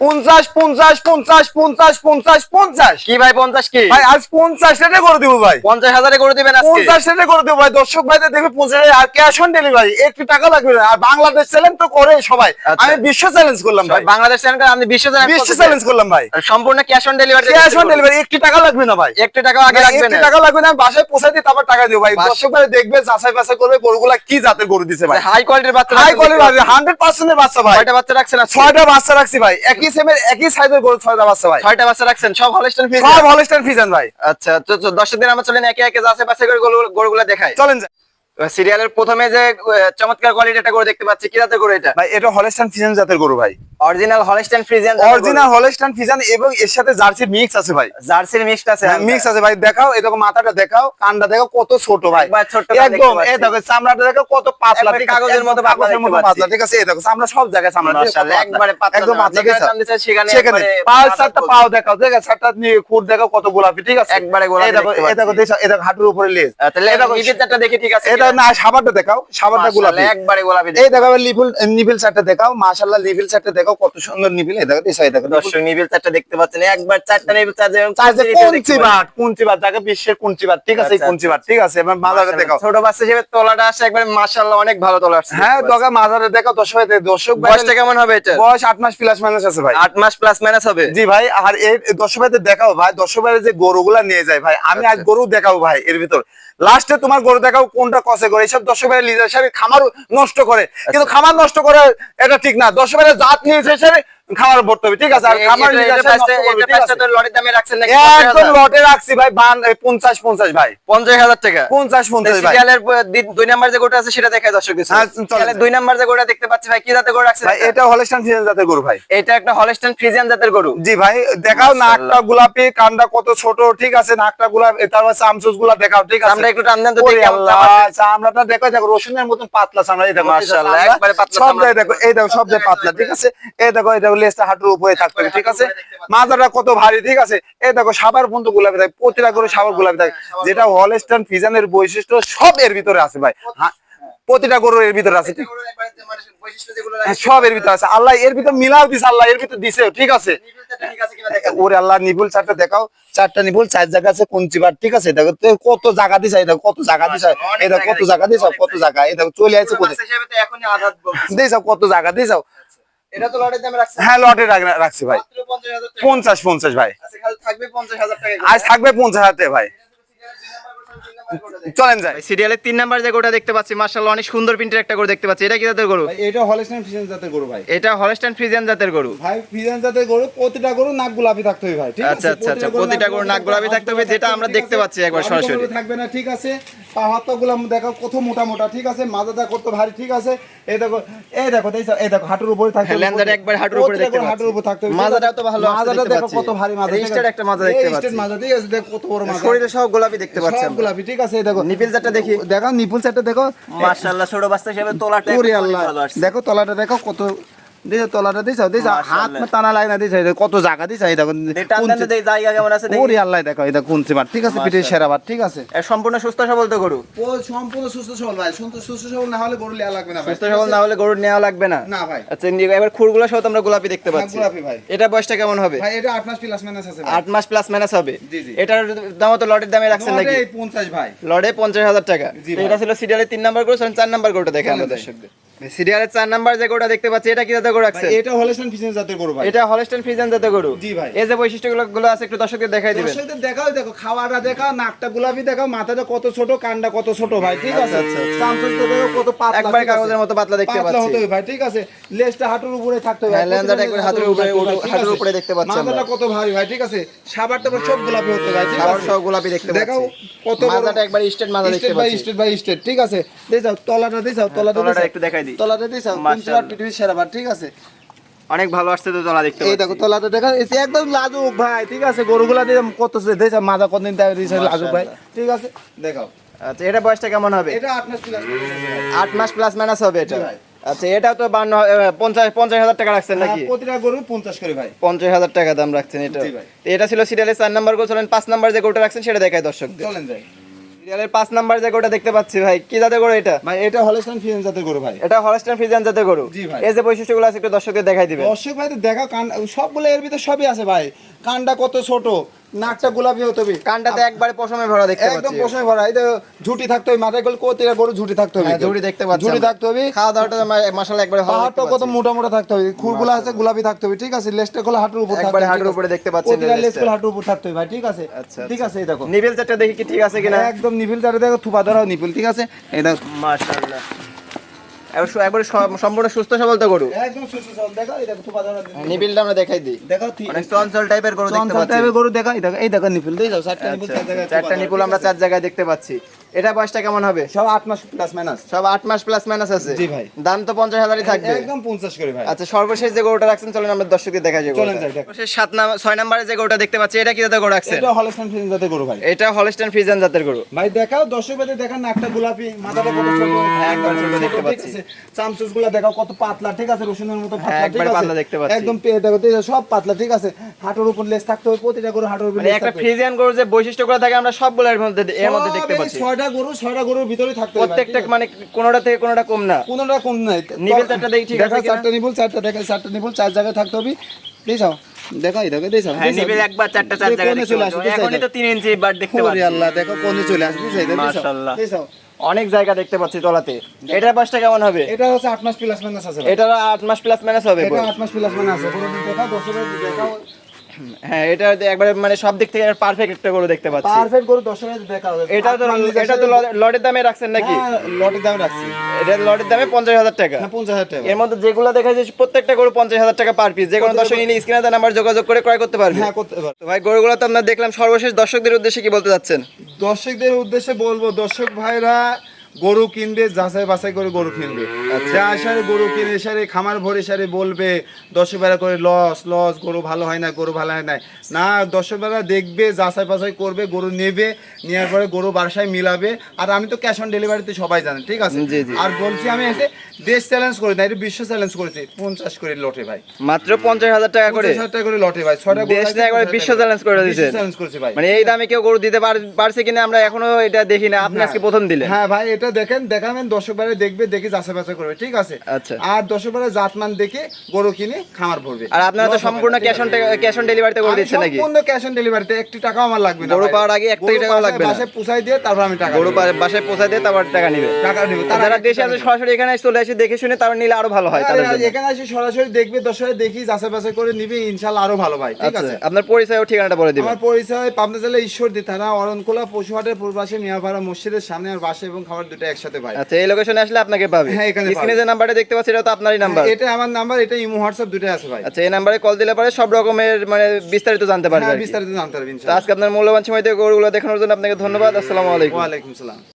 পঞ্চাশ পঞ্চাশ পঞ্চাশ পঞ্চাশ পঞ্চাশ পঞ্চাশ। কি ভাই পঞ্চাশ কি? ভাই আজ পঞ্চাশ রেটে করে দিব ভাই। পঞ্চাশ হাজারে করে দিবেন পঞ্চাশ রেটে করে দেবো ভাই। দর্শক ভাইদের দেখবে পঞ্চাশ আর ক্যাশ অন ডেলিভারি একটু টাকা লাগবে না। আর বাংলাদেশ চ্যালেঞ্জ তো করে সবাই। আচ্ছা। আমি বিশ্ব চ্যালেঞ্জ করলাম ভাই। বাংলাদেশ চ্যানেলটা আপনি বিশ্ব বিশ্ব চ্যালেঞ্জ করলাম ভাই। সম্পূর্ণ cash on delivery cash on delivery একটু টাকা লাগবে না ভাই। একটু টাকা আগে লাগবে না। টাকা লাগবে না আমি বাসায় পৌঁছে দিয়ে তারপর টাকা দিও ভাই। দর্শক ভাই দেখবে যাচাই বাছাই করবে গরুগুলা কি জাতের গরু দিছে ভাই। হাই কোয়ালিটির বাচ্চা হাই কোয়ালিটি হান্ড্রেড পার্সেন্টের বাচ্চা ভাই। ছয়টা বাচ্চা রাখছেন আজকে? ছয়টা বাচ্চা রাখছি ভাই। একই সেমের একই সাইজের গরু ছয়টা বাচ্চা ভাই। ছয়টা বাচ্চা রাখছেন সব হলস্টেন ফিজ সব হলস্টাইন ফিজান ভাই। আচ্ছা তো আমরা চলেন একে একে যাচাই বাছাই করে গরু- গরুগুলা দেখাই। চলেন যাই। সিরিয়ালের প্রথমে যে চমৎকার কোয়ালিটি একটা করে দেখতে পাচ্ছি। কি জাতের গরু এটা? ভাই এটা হলস্টাইন ফিজান জাতের গরু ভাই। Original Holstein Friesian original Holstein Friesian এবং এর সাথে জার্সি মিক্স আছে ভাই। জার্সির আছে মিক্স আছে ভাই। দেখাও এই দেখো মাথাটা দেখাও কানটা দেখো কত ছোট ভাই। একদম এই দেখো চামড়াটা দেখো কত পাতলা কাগজের মতো কাগজের মতো পাতলা ঠিক আছে? এই দেখো সব জায়গায় চামড়া একবারে পাতলা একদম পাতলা? সেখানে সেখানে। পাঁচ সাতটা পাও দেখাও দেখো সাতটা নিয়ে খুর দেখো কত গোলাপি ঠিক আছে? একবারে গোলাপি এই দেখো এই দেখো এই দেখো হাঁটুর উপরে লেজ আহ, তাহলে এই দেখো নিবিড়টা দেখি ঠিক আছে এটা না সাবারটা দেখাও সাবারটা গোলাপি। একবারে গোলাপি এই দেখো লিভিল নিবিল চারটা দেখাও মাশাআল্লাহ লিভিল চারটা দেখাও কত সুন্দর নিবিল এই দেখো এই সাইড দেখো দর্শক নিবিল চারটা দেখতে পাচ্ছেন একবার চারটা নিবিল চার যেরকম চার্জে চারটে নিবিল দেখতে কুঞ্চি পাচ্ছেন। বাট কুঞ্চি বাট যাকে বিশ্বের কুঞ্চি বাট ঠিক আছে আচ্ছা, কুঞ্চি বাট ঠিক আছে এবার মাজারে দেখাও। ছোট বাচ্চা হিসেবে তোলাটা আসে একবার মাশাআল্লাহ অনেক ভালো তোলা আসছে হ্যাঁ দগা মাজারে দেখাও দর্শক দর্শক বয়সটা কেমন হবে এটা? বয়স আট মাস প্লাস মাইনাস আছে ভাই। আট মাস প্লাস মাইনাস হবে? জি ভাই আর এই দর্শক ভাইদের দেখাও ভাই দর্শক ভাইয়ের যে গরুগুলা নিয়ে যায় ভাই আমি আজ আচ্ছা। গরু দেখাও ভাই এর ভিতর। লাস্টে তোমার গরু দেখাও কোনটা কষে করে। এইসব দর্শক ভাইয়ের সাহেব খামার নষ্ট করে। আচ্ছা। কিন্তু খামার নষ্ট করে এটা ঠিক না। দর্শক ভাইয়ের জাত নিয়েছে হিসেবে খামার ভরতে হবে ঠিক আছে? আর নাকি? একদম লটে রাখছি ভাই বান পঞ্চাশ পঞ্চাশ ভাই। পঞ্চাশ হাজার টাকা? পঞ্চাশ পঞ্চাশ সিরিয়ালের দুই নাম্বার যে গোটা আছে সেটা দেখায় দর্শক হ্যাঁ, দুই নাম্বার যে গোটা দেখতে পাচ্ছি ভাই কি জাতের গরু রাখছেন ভাই এটা হলস্টান ফিজেন জাতের গরু ভাই। এটা একটা হলস্টেন ফ্রিজিয়ান জাতের গরু। জি ভাই দেখাও নাকটা গোলাপি কানটা কত ছোট ঠিক আছে? নাকটা গোলাপি তারপর চামচুসগুলা দেখাও ঠিক আছে? আমরা একটু টান তো দেখি। চামড়াটা দেখো দেখো রসুনের মতন পাতলা চামড়া এই দেখো মাশাআল্লাহ, একবারে পাতলা সব দেখো এই দেখো সব পাতলা ঠিক আছে? এই দেখো এই দেখো লেজটা হাঁটুর উপরে থাকতে হবে ঠিক আছে? মাজাটা কত ভারী ঠিক আছে? এই দেখো সাবার পর্যন্ত গোলাপি থাকে প্রতিটা করে সাবার গোলাপি থাকে যেটা হলস্টান ফিজানের বৈশিষ্ট্য সব এর ভিতরে আছে ভাই। হ্যাঁ, প্রতিটা গরু এর ভিতরে আছে সব এর ভিতরে আছে। আল্লাহ এর ভিতর মিলাও দিছে আল্লাহ এর ভিতর দিছে ঠিক আছে? ওরে আল্লাহ নিবুল চারটা দেখাও। চারটা নিবুল চার জায়গা আছে কুঞ্চিবার ঠিক আছে? দেখো কত জায়গা দিছে দেখো কত জায়গা দিছে দেখো কত জায়গা দিছে কত জায়গা দেখো চলে আসছে কোথায়? কত জায়গা দিয়েছাও এটা তো লটের দামে রাখছেন হ্যাঁ লটে রাখছি ভাই। মাত্র 50,000 টাকা। পঞ্চাশ পঞ্চাশ ভাই। আচ্ছা, খালি থাকবে 50,000 টাকা আজ থাকবে পঞ্চাশ হাতে ভাই। চলেন যাই। সিরিয়ালের তিন নাম্বার যে গরুটা দেখতে পাচ্ছি মাশাআল্লাহ অনেক সুন্দর প্রিন্টের একটা গরু দেখতে পাচ্ছি। এটা কি জাতের গরু? এটা হলস্টাইন ফিজেন জাতের গরু ভাই। এটা হলস্টাইন ফ্রিজিয়ান জাতের গরু। ভাই জাতের গরু প্রতিটা গরু নাক গোলাপি থাকতে হবে ভাই ঠিক আছে? আচ্ছা আচ্ছা আচ্ছা প্রতিটা গরু নাক গোলাপি থাকতে হবে যেটা আমরা দেখতে পাচ্ছি একবার সরাসরি। থাকবে না ঠিক আছে? পা হাতগুলো দেখো কত মোটা মোটা ঠিক আছে? মাথাটা কত ভারী ঠিক আছে? এই দেখো এই দেখো এই দেখো, হাঁটুর উপরে থাকতে ল্যান্ডার একবার হাঁটুর উপরে দেখতে হাঁটুর উপরে থাকতে তো ভালো মাজাটা দেখো কত ভারী রেজিস্টার্ড আছে? একটা মাজা দেখতে পাচ্ছি। স্টেট মাজা ঠিক আছে দেখো কত বড় মাজা। শরীরে সব গোলাপি দেখতে পাচ্ছি সব গোলাপি ঠিক আছে এই দেখো। নিপিল চারটা দেখি। দেখো নিপুল সেটটা দেখো। মাশাআল্লাহ ছোট বাচ্চা হিসেবে তোলাটা আল্লাহ। ভালো আসছে। দেখো তলাটা দেখো কত দিছো তলাটা দিছো দিছো হাত টানা লাগে না দিছো কত জায়গা দিছো কেমন আছে ওরে আল্লাহ দেখো এটা কোন বার ঠিক আছে পিঠের সেরা বার ঠিক আছে। সম্পূর্ণ সুস্থ সবল তো গরু? ও সম্পূর্ণ সুস্থ সবল ভাই। সুস্থ সুস্থ সবল না হলে গরু লেয়া লাগবে না সুস্থ সবল না হলে গরু নেওয়া লাগবে না? না ভাই। আচ্ছা ইন্ডিয়া এবার খুরগুলো সহ তো আমরা গোলাপি দেখতে হ্যাঁ, পাচ্ছি। গোলাপি ভাই। এটা বয়সটা কেমন হবে? ভাই এটা আট মাস প্লাস মাইনাস আছে মাস প্লাস মাইনাস হবে? জি, জি। এটার দাম তো লটের দামে রাখছেন নাকি? নরে পঞ্চাশ ভাই। লড়ে পঞ্চাশ হাজার টাকা। এটা ছিল সিরিয়ালের তিন নাম্বার গরু চার নাম্বার গরুটা দেখে আমাদের। দর্শকদের। সিরিয়ালের চার নাম্বার যে গরুটা দেখতে পাচ্ছি এটা কি জাতের গরু রাখছে এটা হলেস্টান ফিশন জাতের গরু ভাই। এটা হলস্টেন ফ্রিজেন জাতের গরু? জি ভাই। এই যে বৈশিষ্ট্যগুলো গুলো আছে একটু দর্শকদের দেখাই দিবেন। দর্শকদের দেখাও দেখো খাওয়াটা দেখাও নাকটা গোলাপি দেখাও মাথাটা কত ছোট কানটা কত ছোট ভাই ঠিক আছে? আচ্ছা, আচ্ছা। চামচুলটা দেখো কত পাতলা একবার কাগজের মতো পাতলা দেখতে পাতলা হতে ভাই ঠিক আছে? লেজটা হাঁটুর উপরে থাকতে হবে। হ্যাঁ, লেন্দাটা একবার হাঁটুর উপরে, হাঁটুর উপরে দেখতে পাচ্ছি মাথাটা কত ভারী ভাই ঠিক আছে? সাবারটা সব গোলাপি হতে ভাই ঠিক আছে? সহ গোলাপি দেখতে দেখাও পাচ্ছি। কত বড় মাজাটা একবার স্টেট মাজা দেখতে পাচ্ছি। স্টেট বাই স্টেট ঠিক আছে? যাও তলাটা দিয়ে যাও তলাটা তলাটা। একটু দেখাই দিই। তলাটা দিয়ে যাও পৃথিবীর সেরা বার ঠিক আছে? অনেক ভালো আসছে তো তলা দেখতে এই দেখো তলাটা দেখা এই একদম লাজুক ভাই ঠিক আছে? গরুগুলা দিয়ে কত দিয়েছে মাজা কতদিন দেয় দিয়েছে লাজুক ভাই ঠিক আছে? দেখাও। আচ্ছা এটা বয়সটা কেমন হবে? এটা আট মাস প্লাস আট মাস প্লাস মাইনাস হবে এটা। আচ্ছা এটা তো বান্ন পঞ্চাশ পঞ্চাশ হাজার টাকা রাখছেন নাকি? হ্যাঁ, প্রতিটা গরু পঞ্চাশ করে ভাই। পঞ্চাশ হাজার টাকা দাম রাখছেন এটা। এটা ছিল সিরিয়ালের চার নাম্বার চলেন পাঁচ নাম্বার যে গোটা রাখছেন সেটা দেখায় দর্শকদের। চলেন যাই। সিরিয়ালের পাঁচ নাম্বার যে গরুটা দেখতে পাচ্ছি ভাই কি জাতের গরু এটা? ভাই এটা হলস্টাইন ফ্রিজিয়ান জাতের গরু ভাই। এটা হলস্টাইন ফ্রিজিয়ান জাতের গরু? জি ভাই। এই যে বৈশিষ্ট্যগুলো আছে একটু দর্শকদের দেখাই দিবে দর্শক ভাই তো দেখা কান সবগুলো এর ভিতরে সবই আছে ভাই। কানটা কত ছোট নাকটা গোলাপি হতে হবে। কানটাতে একবারে পশমে ভরা দেখতে একদম পাচ্ছি। পোষায় ভরা। তো ঝুটি থাকতে হবে মাথায় করলে কোতিরা গরু ঝুটি থাকতে হবে। হ্যাঁ, ঝুড়ি দেখতে পাচ্ছি ঝুটি। থাকতে হবে। খাওয়া দাওয়াটা মাসাল একবারে ভালো পাহাড়টা কত মোটা মোটা থাকতে হবে। খুরগুলো আছে গোলাপি থাকতে হবে ঠিক আছে? লেজটা গুলো হাঁটুর উপর থাকতে একবারে হবে, হাঁটুর উপরে দেখতে পাচ্ছেন প্রতিটা লেজটা। লেজ হাঁটুর উপর থাকতে হবে ভাই ঠিক আছে? আচ্ছা, ঠিক আছে এই দেখো। নিবিল চারটা দেখি কি ঠিক আছে কিনা? একদম নিপিল চারে দেখো থুপা ধরাও নিপিল ঠিক আছে? এই দেখো। মাশাআল্লাহ। একবারে সম্পূর্ণ সুস্থ সবল তো গরু। একদম সুস্থ সবল। দেখো এই দেখো থুপা ধরা আমরা দেখাই দিই। দেখো অনেক চঞ্চল টাইপের গরু দেখতে পাচ্ছি। টাইপের গরু দেখো এই দেখো এই দেখো নিপিল দিয়ে যাও চারটা নিপিল চার জায়গায় চারটা থুপা আমরা চার জায়গায় দেখতে পাচ্ছি। এটা বয়সটা কেমন হবে? সব আট মাস প্লাস মাইনাস সব আট মাস প্লাস মাইনাস আছে? জি ভাই। দাম তো পঞ্চাশ হাজারই থাকবে। একদম পঞ্চাশ করে ভাই। আচ্ছা সর্বশেষ যে গরুটা রাখছেন চলেন আমরা দর্শকদের দেখা যাবে চলেন যাই, দেখো। নাম্বার ছয় নাম্বারে যে গরুটা দেখতে পাচ্ছি এটা কি জাতের গরু রাখছেন? এটা হলস্টাইন ফিজেন জাতের গরু ভাই। এটা হলস্টাইন ফ্রিজিয়ান জাতের গরু। ভাই দেখাও দর্শক ভাই দেখান নাকটা গোলাপি মাথাটা কত ছোট একবার ছোট দেখতে পাচ্ছি। চামচুস দেখো কত পাতলা ঠিক আছে? রসুনের মতো পাতলা হ্যাঁ, ঠিক আছে? দেখতে পাচ্ছি। একদম পেয়ে দেখো সব পাতলা ঠিক আছে? হাঁটুর উপর লেস থাকতে হবে প্রতিটা গরু হাঁটুর উপর মানে একটা ফ্রিজিয়ান গরুর যে বৈশিষ্ট্যগুলো থাকে আমরা সবগুলো এর মধ্যে এর মধ্যে দেখতে পাচ্ছি। ছয়টা গরু ছয়টা গরুর ভিতরে থাকতে হবে প্রত্যেকটা মানে কোনোটা থেকে কোনোটা কম না। কোনটা কম নাই। নিবেল চারটা দেখি ঠিক আছে চারটা নিবুল চারটা দেখে চারটা নিবুল চার জায়গায় থাকতে হবে। প্লিজ আও দেখাই দেখো হ্যাঁ নিবেল একবার চারটা চার জায়গায় দেখতে এখনই তো 3 ইঞ্চি বার দেখতে পাচ্ছি আল্লাহ দেখো কোনে চলে আসবে দেখো মাশাআল্লাহ। দেখো অনেক জায়গা দেখতে পাচ্ছি তলাতে। এটার বয়সটা কেমন হবে? এটা হচ্ছে 8 মাস প্লাস মাইনাস আছে। এটা 8 মাস প্লাস মাইনাস হবে এটা 8 মাস প্লাস মাইনাস আছে। পুরো দেখাও দর্শকের দেখাও হ্যাঁ এটা একবারে মানে সব দিক থেকে পারফেক্ট একটা গরু দেখতে পাচ্ছি। পারফেক্ট গরু দর্শকের দেখাও এটা তো এটা তো লটের দামে রাখছেন নাকি? হ্যাঁ, লটের দাম রাখছি। এটা লটের দামে পঞ্চাশ হাজার টাকা। হ্যাঁ পঞ্চাশ হাজার টাকা। এর মধ্যে যেগুলো দেখা যায় প্রত্যেকটা গরু পঞ্চাশ হাজার টাকা পার পিস যে কোনো দর্শক নিলে স্ক্রিনে নাম্বার যোগাযোগ করে ক্রয় করতে পারবে। হ্যাঁ করতে পারো তো ভাই গরুগুলো তো আমরা দেখলাম সর্বশেষ দর্শকদের উদ্দেশ্যে কি বলতে যাচ্ছেন দর্শকদের উদ্দেশ্যে বলব দর্শক ভাইরা গরু কিনবে যাচাই বাছাই করে গরু কিনবে। যা সারে গরু কিনে সারে খামার ভরে সারে বলবে দর্শক ভাইরা করে লস লস গরু ভালো হয় না গরু ভালো হয় না। না ভাইরা দেখবে যাচাই বাছাই করবে গরু নেবে নেওয়ার পরে গরু বাসায় মিলাবে। আর আমি তো ক্যাশ অন ডেলিভারিতে সবাই জানেন ঠিক আছে। আর বলছি আমি এসে দেশ চ্যালেঞ্জ করি না এটা বিশ্ব চ্যালেঞ্জ করেছি পঞ্চাশ করে লটে ভাই। মাত্র পঞ্চাশ হাজার টাকা করে? হাজার টাকা করে লটে ভাই গরু দেশ না একবারে 50,000 বিশ্ব চ্যালেঞ্জ করে। চ্যালেঞ্জ করেছি ভাই। মানে এই দামে কেউ গরু দিতে পারছে কিনা আমরা এখনও এটা দেখি না আপনি আজকে প্রথম দিলেন। হ্যাঁ ভাই এটা দেখেন দেখাবেন দর্শক বারে দেখবে দেখে যাচাই বাছাই করবে ঠিক আছে? আচ্ছা। আর দর্শক বারে জাতমান দেখে গরু কিনে খামার ভরবে। আর আপনারা তো সম্পূর্ণ ক্যাশ অন ক্যাশ অন ডেলিভারিতে করে দিচ্ছেন নাকি? সম্পূর্ণ ক্যাশ অন ডেলিভারিতে একটি টাকাও আমার লাগবে না গরু পাওয়ার আগে একটাই গরু টাকাও লাগবে না। বাসায় পুষাই দিয়ে তারপর আমি টাকা গরু দেব। পা- বাসায় পৌঁছায় দিয়ে তারপর টাকা নিবে। টাকা আর যারা দেশে আছে সরাসরি এখানে এসে চলে আসে দেখে শুনে তারপর নিলে আরও ভালো হয় তাদের জন্য। এখানে এসে সরাসরি দেখবে দর্শক দেখি যাচাই বাছাই করে নিবে ইনশাল্লাহ আরও ভালো ভাই ঠিক আচ্ছা আছে? আপনার পরিচয় ও ঠিকানাটা বলে দিবেন। আমার পরিচয় পাবনা জেলা ঈশ্বরদী থানা অরণকোলা পশুহাটের পূর্বাশে মিয়াপাড়া মসজিদের সামনে আর বাসে এবং খাবার দুটো একসাথে ভাই। আচ্ছা এই লোকেশনে আসলে আপনাকে পাবে। হ্যাঁ, এখানে স্ক্রিনে। যে নাম্বারটা দেখতে পাচ্ছি এটা তো আপনারই নাম্বার এটা আমার নাম্বার এটা ইমো হোয়াটসঅ্যাপ দুটো আছে ভাই। আচ্ছা এই নাম্বারে কল দিলে পরে সব রকমের মানে বিস্তারিত জানতে পারবে হ্যাঁ। বিস্তারিত জানতে পারবেন তো আজকে আপনার মূল্যবান সময় দিয়ে গরুগুলো দেখানোর জন্য আপনাকে ধন্যবাদ আসসালামু আলাইকুম। ওয়ালাইকুম সালাম।